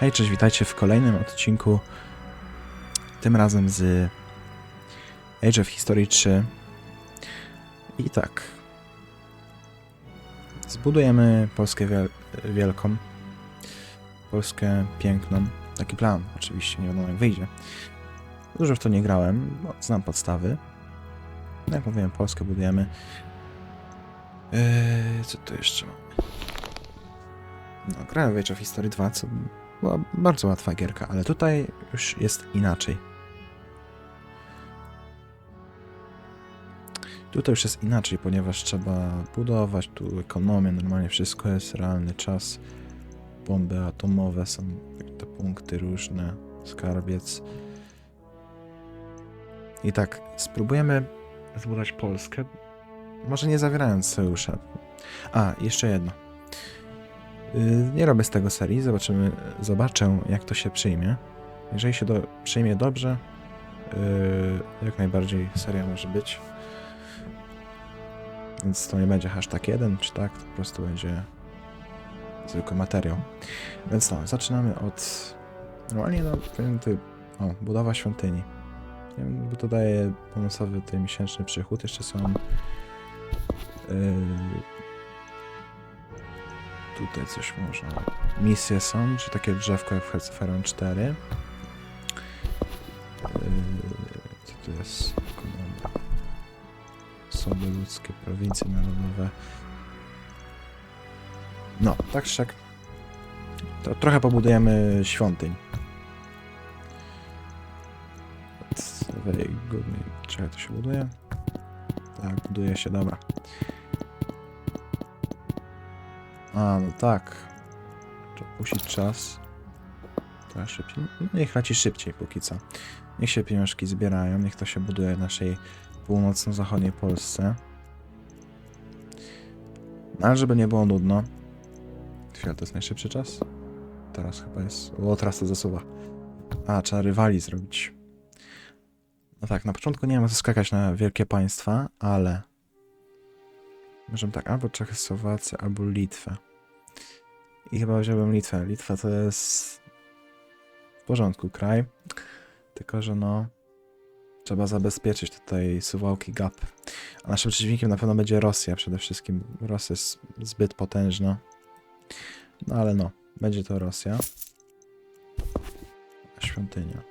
Hej, cześć, witajcie w kolejnym odcinku. Tym razem z Age of History 3. I tak. Zbudujemy Polskę wiel wielką. Polskę piękną. Taki plan, oczywiście, nie wiadomo jak wyjdzie. Dużo w to nie grałem, bo znam podstawy. Jak mówiłem, Polskę budujemy. Eee, co tu jeszcze mamy? No, grałem w Age of History 2, co była bardzo łatwa gierka, ale tutaj już jest inaczej. Tutaj już jest inaczej, ponieważ trzeba budować tu ekonomię, normalnie wszystko jest, realny czas. Bomby atomowe są te punkty różne, skarbiec. I tak, spróbujemy zbudować Polskę, może nie zawierając sojusza. A, jeszcze jedno. Yy, Nie robię z tego serii, zobaczymy, zobaczę jak to się przyjmie. Jeżeli się przyjmie dobrze, yy, jak najbardziej seria może być. Więc to nie będzie hashtag 1 czy tak, to po prostu będzie zwykły materiał. Więc no, zaczynamy od normalnie no, powiem ty, o, budowa świątyni. Nie wiem, bo to daje bonusowy ten miesięczny przychód. Jeszcze są yy, Tutaj coś można. Misje są, czy takie drzewko jak w Hearthstone 4. Yy, co tu jest? Osoby ludzkie, prowincje narodowe. No, tak czy. To trochę pobudujemy świątyń. Czekaj, to się buduje? Tak, buduje się, dobra. A, no tak. Trzeba puścić czas. Trochę szybciej. Niech leci szybciej póki co. Niech się pieniążki zbierają, niech to się buduje w naszej północno-zachodniej Polsce. No, ale żeby nie było nudno. Chwila, to jest najszybszy czas? Teraz chyba jest... O, teraz to zasuwa. A, trzeba rywali zrobić. No tak, na początku nie ma co skakać na wielkie państwa, ale... Możemy tak, albo Czechosłowację, albo Litwę. I chyba wziąłem Litwę. Litwa to jest w porządku kraj, tylko że no trzeba zabezpieczyć tutaj Suwałki Gap. A naszym przeciwnikiem na pewno będzie Rosja przede wszystkim. Rosja jest zbyt potężna. No ale no, będzie to Rosja. Świątynia.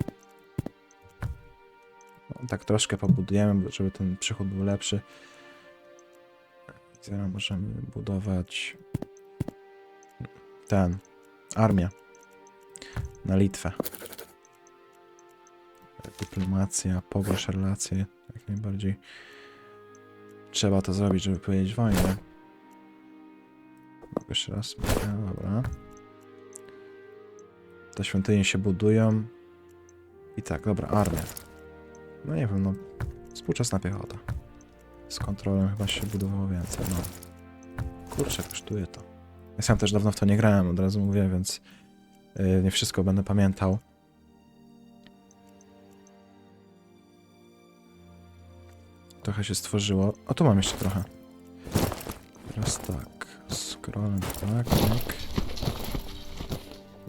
No, tak troszkę pobudujemy, żeby ten przychód był lepszy. Teraz możemy budować ten, armia na Litwę. Dyplomacja, pogorsz relacje, jak najbardziej. Trzeba to zrobić, żeby powiedzieć wojnę. Jeszcze raz, dobra. Te świątynie się budują. I tak, dobra, armia. No nie wiem, no, współczesna piechota. Z kontrolą chyba się budowało więcej, no. Kurczę, kosztuje to. Ja sam też dawno w to nie grałem, od razu mówię, więc yy, nie wszystko będę pamiętał. Trochę się stworzyło. O, tu mam jeszcze trochę. Teraz tak. Scrollem tak, tak.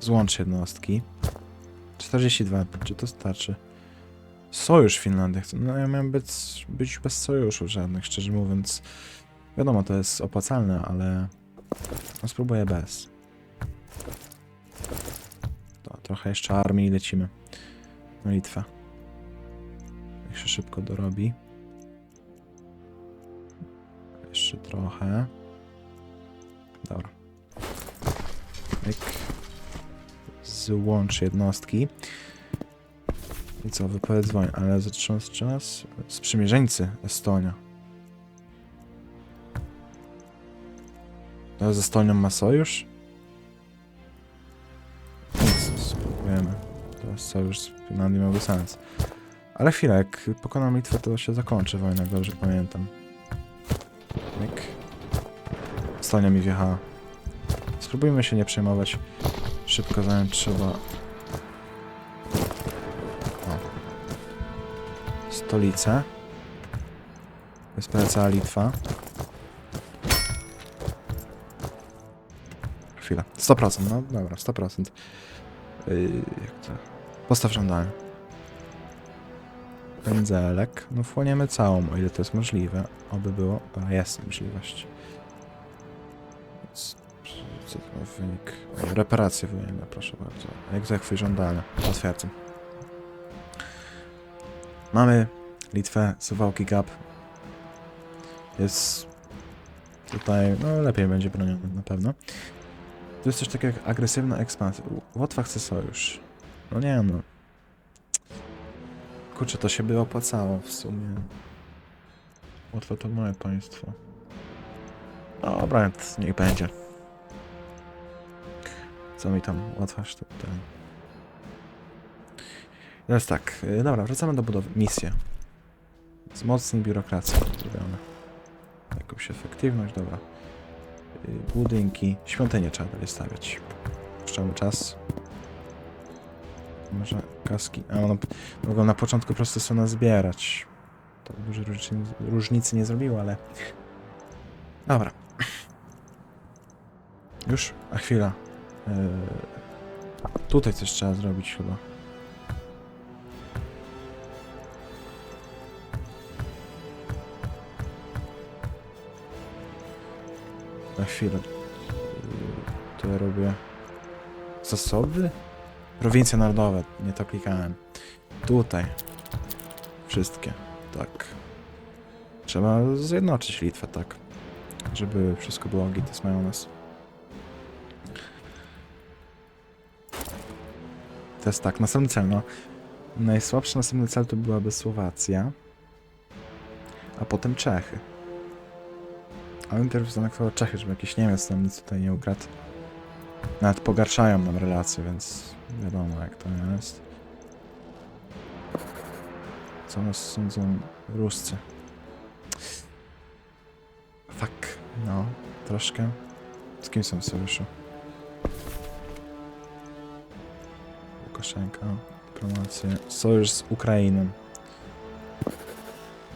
Złącz jednostki. 42, czy to starczy? Sojusz Finlandii. No ja miałem być, być bez sojuszu żadnych, szczerze mówiąc. Wiadomo, to jest opłacalne, ale no spróbuję bez. To, trochę jeszcze armii i lecimy. Na Litwę. Niech się szybko dorobi. Jeszcze trochę. Dobra. Złącz jednostki. I co, wypowiedz wojny, ale zatrząs czas? Sprzymierzeńcy Estonia. To ze Estonią ma sojusz? Nic, spróbujemy. Teraz sojusz z Finlandią miałby sens. Ale chwilę, jak pokonam Litwę, to się zakończy wojna, dobrze pamiętam. Estonia mi wjechała. Spróbujmy się nie przejmować. Szybko zająć trzeba O. stolicę. Jest cała Litwa. Chwila. 100%, no dobra, 100%. Yy, jak to? Postaw żądanie. Pędzelek. No wchłoniemy całą, o ile to jest możliwe. Oby było. A jest możliwość. Co to wynik? Reparacje wojenne, proszę bardzo. Egzekwy żądane. Potwierdzam. Mamy Litwę, Suwałki Gap. Jest tutaj, no lepiej będzie broniony na pewno. To jest coś takiego jak agresywna ekspansja. Łotwa chce sojusz. No nie no. Kurczę, to się by opłacało w sumie. Łotwa to moje państwo. Dobra, niech będzie. Co mi tam łatwasz ten. Teraz tak, y, dobra, wracamy do budowy. Misje. Wzmocnij biurokrację. Zrobione. Jakąś efektywność, dobra. Y, Budynki. Świątynię trzeba dalej stawiać. Puszczamy czas. Może kaski. A one mogą na początku po prostu sobie zbierać. To dużej różnicy nie zrobiło, ale. Dobra. Już? A chwila. Yy... Tutaj coś trzeba zrobić chyba. Na chwilę. Yy, To ja robię. Zasoby? Prowincje narodowe, nie to klikałem. Tutaj. Wszystkie, tak. Trzeba zjednoczyć Litwę, tak. Żeby wszystko było gites mają nas. To jest tak, następny cel, no. Najsłabszy następny cel to byłaby Słowacja. A potem Czechy. Ale najpierw zanektował Czechy, żeby jakiś Niemiec nam nic tutaj nie ukradł. Nawet pogarszają nam relacje, więc wiadomo jak to jest. Co nas sądzą Ruscy? Fuck, no, troszkę. Z kim są w sojuszu? Łukaszenka, dyplomację. Sojusz z Ukrainą.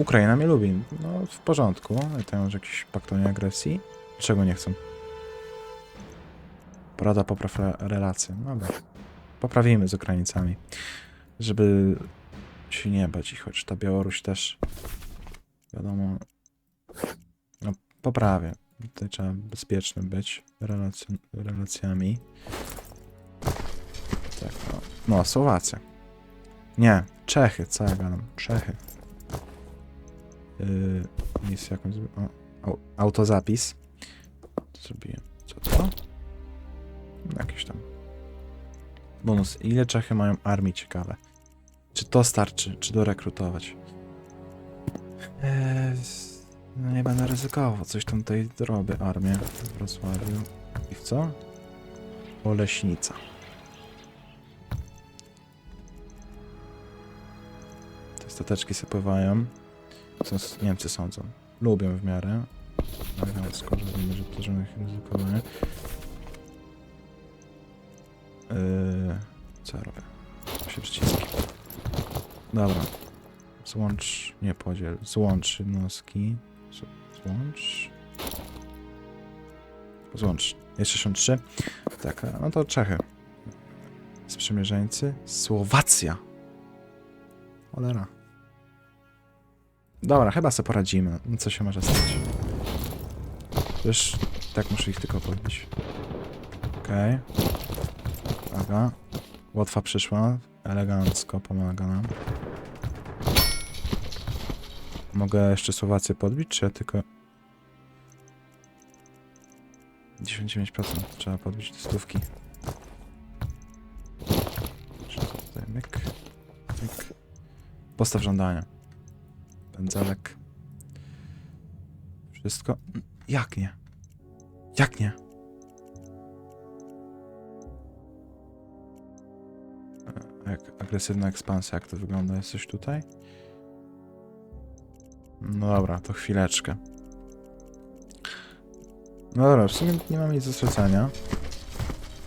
Ukraina mnie lubi. No, w porządku. Ale to może jakiś pakt o nieagresji. Czego nie chcą? Porada popraw re- relacje. Dobra. Poprawimy z Ukraińcami. Żeby się nie bać ich, choć ta Białoruś też wiadomo no poprawię. Tutaj trzeba bezpiecznym być relac- relacjami. Tak, no. no, Słowacja. Nie, Czechy, co ja gadam? Czechy. Yy, jest jakąś... O, au- autozapis. Zrobiłem. Co to? Jakieś tam. Bonus. Ile Czechy mają armii? Ciekawe. Czy to starczy? Czy dorekrutować? Eee, no nie będę ryzykował. Coś tam tutaj zrobię. Armię w Wrocławiu. I w co? Oleśnica. Te stateczki sobie pływają. Co Niemcy sądzą. Lubią w miarę. Elegancko, że nie będzie to żadnych ryzykowania. Yy, co ja robię? Się przyciski. Dobra. Złącz, nie podziel. Złącz jednostki. Złącz. Złącz. Jest 63. Tak, no to Czechy. Sprzymierzeńcy. Słowacja. Cholera. Dobra, chyba sobie poradzimy. Co się może stać? Już tak muszę ich tylko podbić. Okej. Uwaga. Łotwa przyszła. Elegancko pomaga nam. Mogę jeszcze Słowację podbić, czy ja tylko... 99% trzeba podbić do stówki. Myk, myk. Postaw żądania. Pędzelek. Wszystko. Jak nie? Jak nie? A Jak agresywna ekspansja, jak to wygląda? Jest coś tutaj? No dobra, to chwileczkę. No dobra, w sumie nie mam nic do stracenia.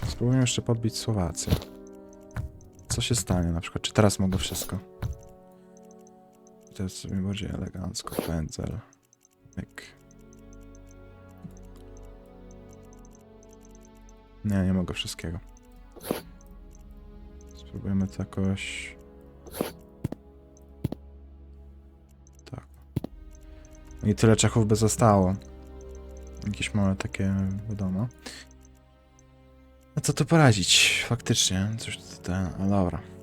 Spróbujmy jeszcze podbić Słowację. Co się stanie na przykład? Czy teraz mogę wszystko? To jest sobie bardziej elegancko. Pędzel. Myk. Nie, nie mogę wszystkiego. Spróbujemy to jakoś... Tak. I tyle Czechów by zostało. Jakieś małe takie, wiadomo. No co tu poradzić? Faktycznie, coś tutaj, no dobra.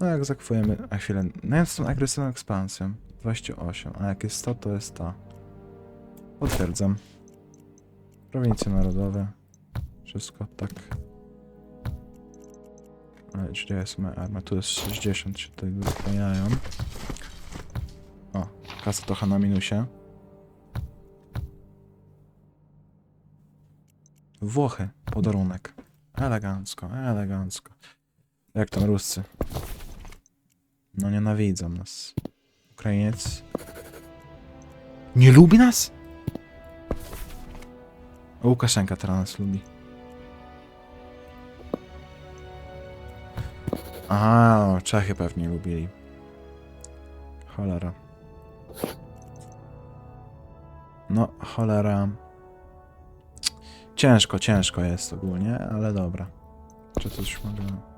No jak zakwujemy, a chwilę, z tą agresywną ekspansją, 28, a jak jest 100, to jest to. Potwierdzam. Prowincje narodowe, wszystko tak. Ale gdzie jest moja armia? Tu jest 60, się tutaj wypełniają. O, kasa trochę na minusie. Włochy, podarunek. Elegancko, elegancko. Jak tam Ruscy? No nienawidzą nas. Ukrainiec. Nie lubi nas? Łukaszenka teraz nas lubi. Aha, Czechy pewnie lubili. Cholera. No, cholera. Ciężko, ciężko jest ogólnie, ale dobra. Czy coś mogę...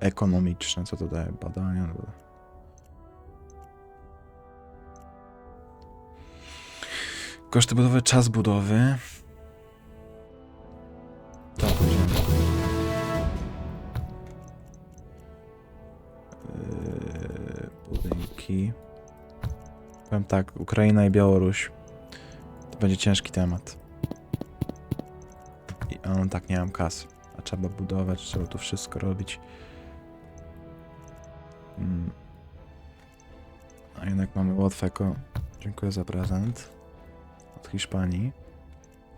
Ekonomiczne, co to daje? Badania. dobra. Koszty budowy, czas budowy. To. Yy, budynki. Powiem tak, Ukraina i Białoruś. To będzie ciężki temat. I, on tak nie mam kasy. A trzeba budować, trzeba tu wszystko robić. Mm. A jednak mamy Łotweko. Dziękuję za prezent. Od Hiszpanii.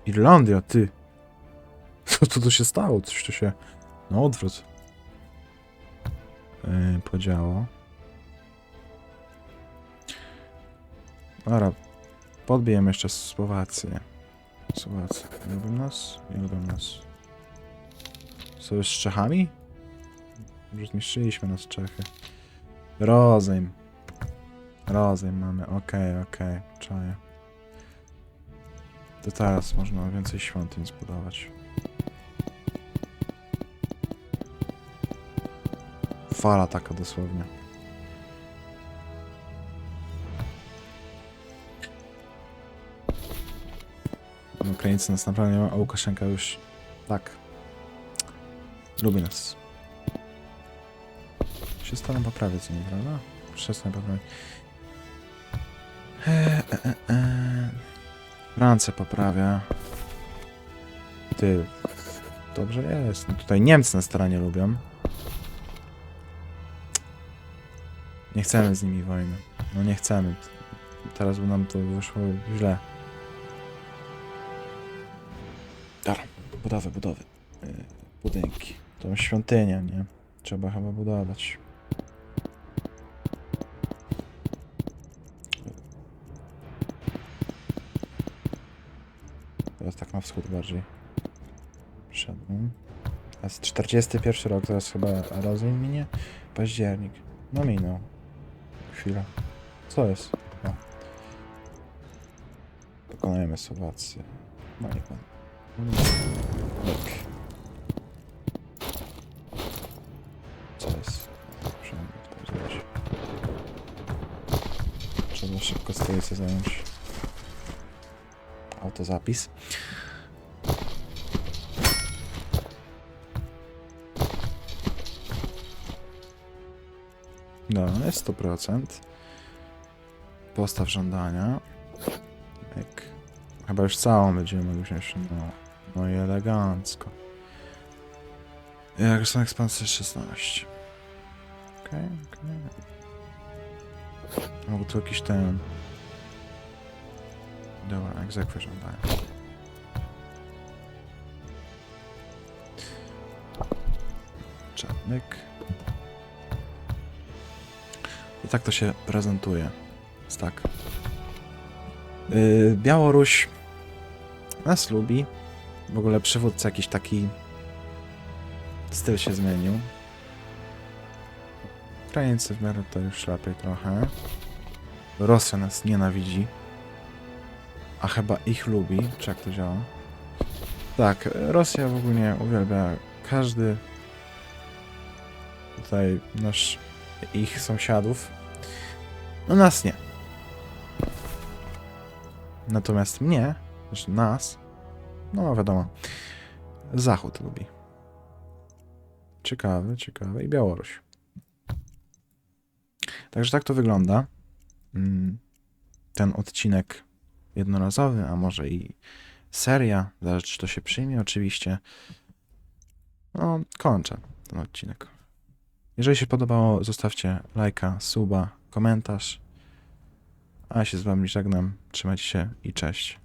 Irlandia, ty! Co tu, tu się stało? Coś tu się... Na odwrót. Yy, podziało. Dobra. Podbijemy jeszcze Słowację. Nie lubią nas? Nie lubią nas. Sojusz z Czechami? Już zniszczyliśmy nas Czechy. Rozejm. Rozejm mamy. Okej, okej. Czaję. To teraz można więcej świątyń zbudować. Fala taka dosłownie. Ukraińcy nas naprawdę nie ma, a Łukaszenka już tak. Lubi nas. Staram poprawiać z nim, prawda? Przestań poprawiać. E, e, e, e. Poprawia. Ty. Dobrze jest. No tutaj Niemcy nas stara nie lubią. Nie chcemy z nimi wojny. No nie chcemy. Teraz by nam to wyszło źle. Dobra, budowy, budowy. Budynki. To świątynia, nie? Trzeba chyba budować. Wschód bardziej. Wszedłem. A jest 41 rok, teraz chyba rozejm minie? Październik. No minął. Chwila. Co jest? O. Pokonajemy Słowację. No nie pan. Tak. Co jest? Muszę odpowiedzieć. Trzeba szybko stolicę zająć. Autozapis. No, jest 100%. Postaw żądania. Jak. Chyba już całą będziemy mogli wziąć. No, no i elegancko. Jak są ekspansje 16. Okej, okej. Mogę tu jakiś ten... Dobra, egzekwy żądania. Czarnek. Tak to się prezentuje. Jest tak. Yy, Białoruś nas lubi. W ogóle przywódca jakiś taki styl się zmienił. Ukraińcy w miarę to już lepiej trochę. Rosja nas nienawidzi. A chyba ich lubi, czy jak to działa? Tak, Rosja w ogóle uwielbia każdy tutaj nasz ich sąsiadów. No nas nie. Natomiast mnie, znaczy nas, no wiadomo, Zachód lubi. Ciekawe, ciekawe. I Białoruś. Także tak to wygląda. Mm, Ten odcinek jednorazowy, a może i seria, zależy czy to się przyjmie oczywiście. No, kończę ten odcinek. Jeżeli się podobało, zostawcie lajka, suba, komentarz. A ja się z wami żegnam. Trzymajcie się i cześć.